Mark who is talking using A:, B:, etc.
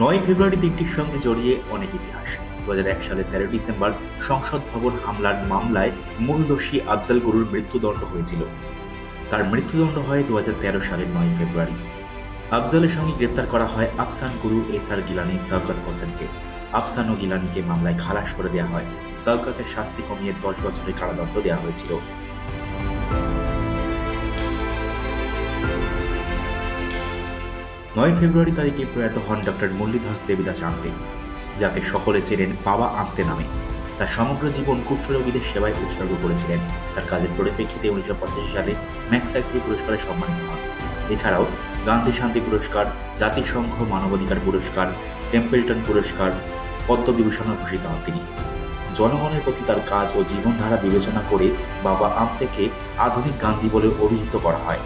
A: নয় ফেব্রুয়ারি দিনটির সঙ্গে জড়িয়ে অনেক ইতিহাস। দু এক সালের তেরো ডিসেম্বর সংসদ ভবন হামলার মামলায় মূল দোষী আফজাল গুরুর মৃত্যুদণ্ড হয়েছিল। তার মৃত্যুদণ্ড হয় দু হাজার তেরো সালের নয় ফেব্রুয়ারি। আফজালের সঙ্গে গ্রেপ্তার করা হয় আফসান গুরু এস আর গিলানি সৈকত হোসেনকে। আফসান ও গিলানিকে মামলায় খালাস করে দেওয়া হয়। সৈকতের শাস্তি কমিয়ে দশ বছরের কারাদণ্ড দেওয়া হয়েছিল। নয় ফেব্রুয়ারি তারিখে প্রয়াত হন ডক্টর মুরলীধর দেবিদাস আন্তে যাকে সকলে চেনেন বাবা আন্তে নামে। তার সমগ্র জীবন কুষ্ঠরোগীদের সেবায় উৎসর্গ করেছিলেন। তার কাজের পরিপ্রেক্ষিতে উনিশশো পঁচাশি সালে ম্যাক্সাইসরি পুরস্কারে সম্মানিত হন। এছাড়াও গান্ধী শান্তি পুরস্কার, জাতিসংঘ মানবাধিকার পুরস্কার, টেম্পেলটন পুরস্কার পদ্মবিভূষণে ভূষিত হন তিনি। জনগণের প্রতি তার কাজ ও জীবনধারা বিবেচনা করে বাবা আমতেকে আধুনিক গান্ধী বলে অভিহিত করা হয়।